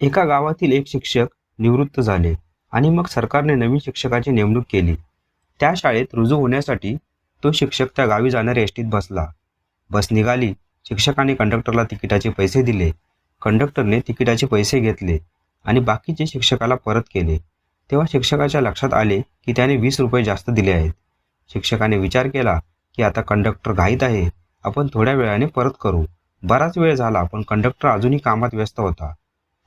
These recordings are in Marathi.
एका गावातील एक शिक्षक निवृत्त झाले आणि मग सरकारने नवीन शिक्षकाची नेमणूक केली. त्या शाळेत रुजू होण्यासाठी तो शिक्षक त्या गावी जाणाऱ्या एसटीत बसला. बस निघाली. शिक्षकाने कंडक्टरला तिकिटाचे पैसे दिले. कंडक्टरने तिकिटाचे पैसे घेतले आणि बाकीचे शिक्षकाला परत केले. तेव्हा शिक्षकाच्या लक्षात आले की त्याने वीस रुपये जास्त दिले आहेत. शिक्षकाने विचार केला की आता कंडक्टर घाईत आहे. आपण थोड्या वेळाने परत करू. बराच वेळ झाला पण कंडक्टर अजूनही कामात व्यस्त होता.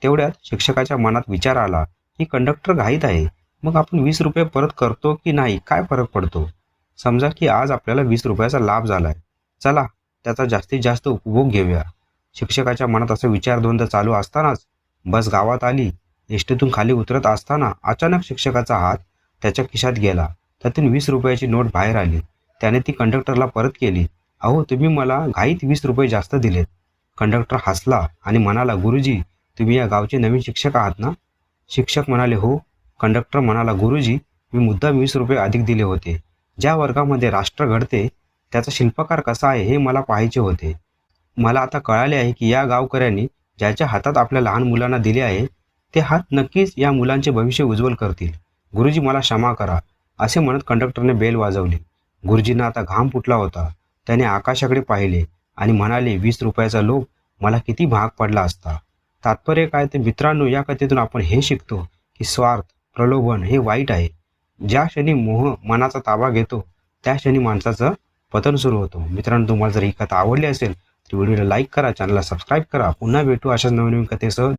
तेवढ्यात शिक्षकाच्या मनात विचार आला की कंडक्टर घाईत आहे. मग आपण वीस रुपये परत करतो की नाही? काय फरक पडतो? समजा की आज आपल्याला वीस रुपयाचा लाभ झालाय. चला त्याचा जास्तीत जास्त उपभोग घेऊया. शिक्षकाच्या मनात असा विचार द्वंद्व चालू असतानाच बस गावात आली. एसटीतून खाली उतरत असताना अचानक शिक्षकाचा हात त्याच्या खिशात गेला. त्यातून वीस रुपयाची नोट बाहेर आली. त्याने ती कंडक्टरला परत केली. अहो तुम्ही मला घाईत वीस रुपये जास्त दिलेत. कंडक्टर हसला आणि म्हणाला गुरुजी तुम्ही या गावचे नवीन शिक्षक आहात ना? शिक्षक म्हणाले हो. कंडक्टर म्हणाला गुरुजी मी मुद्दाम वीस रुपये अधिक दिले होते. ज्या वर्गामध्ये राष्ट्र घडते त्याचा शिल्पकार कसा आहे हे मला पाहायचे होते. मला आता कळाले आहे की या गावकऱ्यांनी ज्याच्या हातात आपल्या लहान मुलांना दिले आहे ते हात नक्कीच या मुलांचे भविष्य उज्ज्वल करतील. गुरुजी मला क्षमा करा असे म्हणत कंडक्टरने बेल वाजवली. गुरुजींना आता घाम फुटला होता. त्याने आकाशाकडे पाहिले आणि म्हणाले वीस रुपयाचा लोभ मला किती भाग पडला असता. तात्पर्य काय तर मित्रांनो या कथेतून आपण हे शिकतो की स्वार्थ प्रलोभन हे वाईट आहे. ज्या क्षणी मोह मनाचा ताबा घेतो त्या क्षणी माणसाचं पतन सुरू होतो. मित्रांनो तुम्हाला जर ही कथा आवडली असेल तर व्हिडिओला लाईक करा चॅनलला सबस्क्राईब करा. पुन्हा भेटू अशाच नवीन नवीन कथेसह.